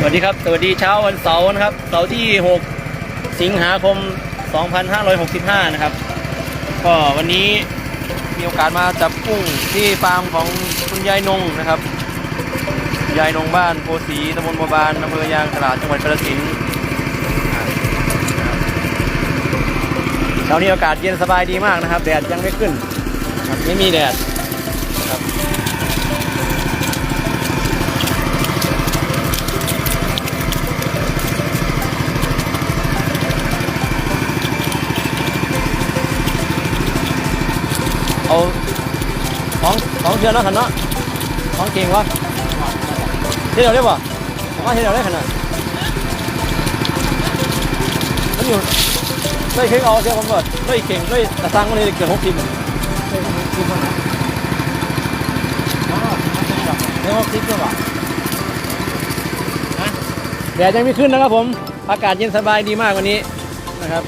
สวัสดีครับ สวัสดีเช้าวันเสาร์นะครับ เสาร์ที่ 6 สิงหาคม 2565 นะครับ ก็วันนี้มีโอกาสมาจับกุ้งที่ฟาร์มของคุณยายนงนะครับ ยายนงบ้านโพสีตำบลบัวบานอำเภอยางตลาดจังหวัดกาฬสินธุ์เช้านี้อากาศเย็นสบายดีมากนะครับ แดดยังไม่ขึ้น ไม่มีแดดครับ เอา สองสอเทือนแล้วขันเนาะสองเก่งวะเที่ยวได้ป่ะว่าเที่ยวได้ขนาดมันอยู่ด้วยเข่งเอาเที่ยวผมก่อนด้วยเข่งด้วยตะตังมันเลยเกิดหกทีมเดี๋ยวคลิปด้วยว่ะแดดยังไม่ขึ้นนะครับผม อากาศเย็นสบายดีมากวันนี้นะครับ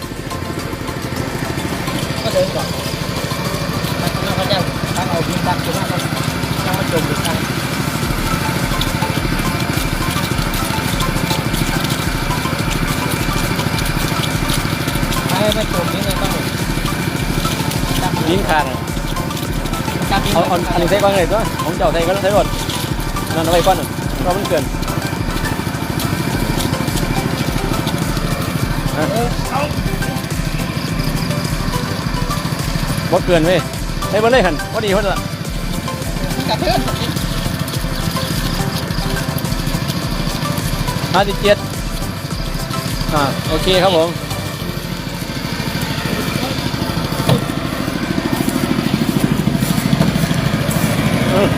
ก็เดินก่อน ตั้งเอาพิมพ์ตั้งขึ้นมาแล้วตั้งมาจมอยู่ตั้งให้ไม่จมนี่ไม่ต้องตั้งลิ้ นขาดอะตั้งเอาเอาอันนี้ใส่ก้อนเลยตัวของเจ้าใส่ก็ต้องใส่รถนั่นเอาไว้ก้อนหนึ่งเพราะมันเกินเออเอาบ่เกินเว้ยใส่บนเลยขันพอดีพอดีละกระเทือนห้าสิบเจ็ดอ่าโอเคครับผมเออ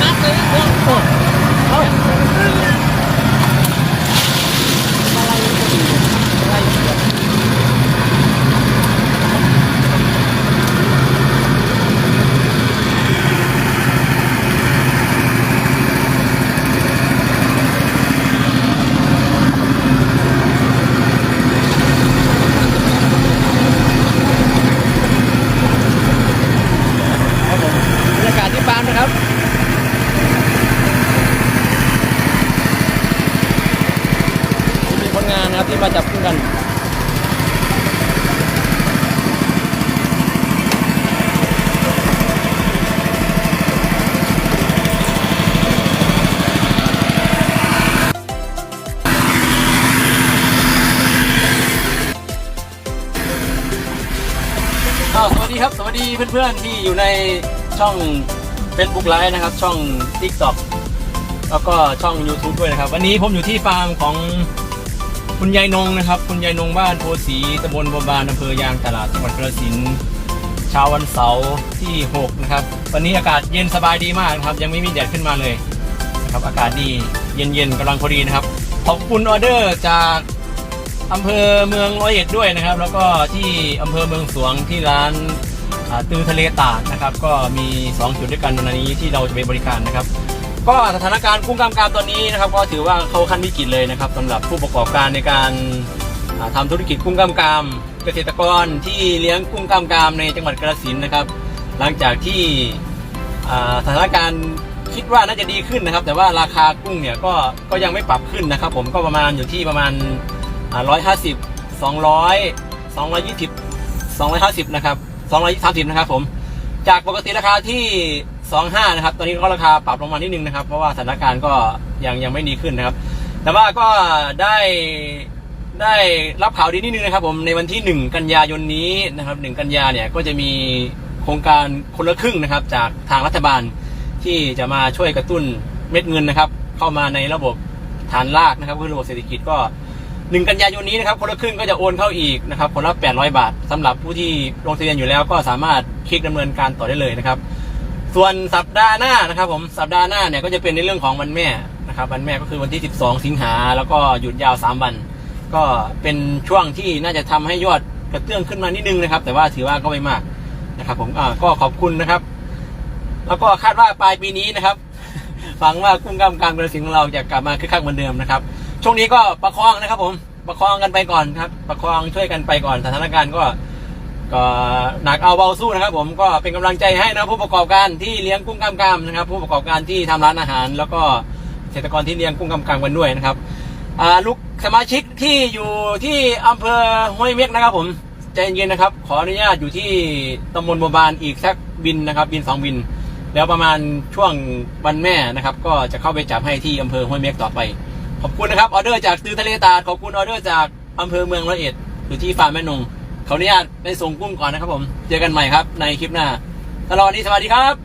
นัดเลยพวก เอา อะไรก็ดีอะไรก็ดี ครับผมบรรยากาศที่ฟาร์มนะครับ มีค นะครับที่มาจับกุ้งกันสวัสดีครับ สวัสดีเพื่อนๆที่อยู่ในช่อง Facebook Live นะครับ ช่อง TikTok แล้วก็ช่อง YouTube ด้วยนะครับ วันนี้ผมอยู่ที่ฟาร์มของ คุณยายนงนะครับ คุณยายนงบ้านโพสีตำบลบัวบานอำเภอยางตลาดจังหวัดกระสินเช้าวันเสาร์ที่ 6 นะครับ วันนี้อากาศเย็นสบายดีมากนะครับ ยังไม่มีแดดขึ้นมาเลยนะครับอากาศดีเย็นๆกำลังพอดีนะครับ ขอบคุณออเดอร์จากอำเภอเมืองร้อยเอ็ดด้วยนะครับ แล้วก็ที่อำเภอเมืองสวงที่ร้านตือทะเลตากนะครับ ก็มี 2 จุดด้วยกันวันนี้ที่เราจะไปบริการนะครับ ก็สถานการณ์กุ้งกล้ามกรามตอนนี้นะครับก็ถือว่าเข้าขั้นวิกฤตเลยนะครับสำหรับผู้ประกอบการในการทำาธุรกิจกุ้งกล้ามกรามเกษตรกรที่เลี้ยงกุ้งกล้ามกรามในจังหวัดกระสินนะครับ หลังจากที่สถานการณ์คิดว่าน่าจะดีขึ้นนะครับ แต่ว่าราคากุ้งเนี่ยก็ก็ยังไม่ปรับขึ้นนะครับ ผมก็ประมาณอยู่ที่ประมาณร้อยห้าสิบสองร้อยสองร้อยยี่สิบสองร้อยห้าสิบนะครับสองร้อยสามสิบนะครับผมจากปกติราคาที่ สองห้านะครับ ตอนนี้ก็ราคาปรับลงมานิดนึงนะครับ เพราะว่าสถานการณ์ก็ยังยังไม่ดีขึ้นนะครับ แต่ว่าก็ได้ได้รับข่าวดีนิดนึงนะครับ ผมในวันที่หนึ่งกันยายนนี้นะครับหนึ่งกันยาเนี่ยก็จะมีโครงการคนละครึ่งนะครับ จากทางรัฐบาลที่จะมาช่วยกระตุ้นเม็ดเงินนะครับ เข้ามาในระบบฐานรากนะครับคือระบบเศรษฐกิจก็หนึ่งกันยายนนี้นะครับ คนละครึ่งก็จะโอนเข้าอีกนะครับคนละ800 บาทสำหรับผู้ที่ลงทะเบียนอยู่แล้วก็สามารถคลิกดำเนินการต่อได้เลยนะครับ ส่วนสัปดาห์หน้านะครับ ผมสัปดาห์หน้าเนี่ยก็จะเป็นในเรื่องของวันแม่นะครับ วันแม่ก็คือวันที่ 12 สิงหาแล้วก็หยุดยาว 3 วัน ก็เป็นช่วงที่น่าจะทำให้ยอดกระเตื้องขึ้นมานิดนึงนะครับ แต่ว่าถือว่าก็ไม่มากนะครับ ผมอ่าก็ขอบคุณนะครับ แล้วก็คาดว่าปลายปีนี้นะครับฟังว่ากุ้งกล้ามกรามกระสินของเราจะกลับมาคึกคักเหมือนเดิมนะครับ ช่วงนี้ก็ประคองนะครับ ผมประคองกันไปก่อนครับ ประคองช่วยกันไปก่อนสถานการณ์ก็ ก็หนักเอาเบาสู้นะครับ ผมก็เป็นกำลังใจให้นะผู้ประกอบการที่เลี้ยงกุ้งกล้ามกรามนะครับ ผู้ประกอบการที่ทำร้านอาหาร แล้วก็เกษตรกรที่เลี้ยงกุ้งกล้ามกรามกันด้วยนะครับลูกสมาชิกที่อยู่ที่อำเภอห้วยเม็กนะครับ ผมใจเย็นๆนะครับ ขออนุญาตอยู่ที่ตำบลบัวบานอีกสักบินนะครับ บินสองบิน แล้วประมาณช่วงวันแม่นะครับ ก็จะเข้าไปจับให้ที่อำเภอห้วยเม็กต่อไป ขอบคุณนะครับออเดอร์จากตือทะเลตาดขอบคุณออเดอร์จากอำเภอเมืองร้อยเอ็ดอยู่ที่ฟาร์มแม่นง ขออนุญาตไปส่งกุ้งก่อนนะครับผม เจอกันใหม่ครับในคลิปหน้าตลอดนี้สวัสดีครับ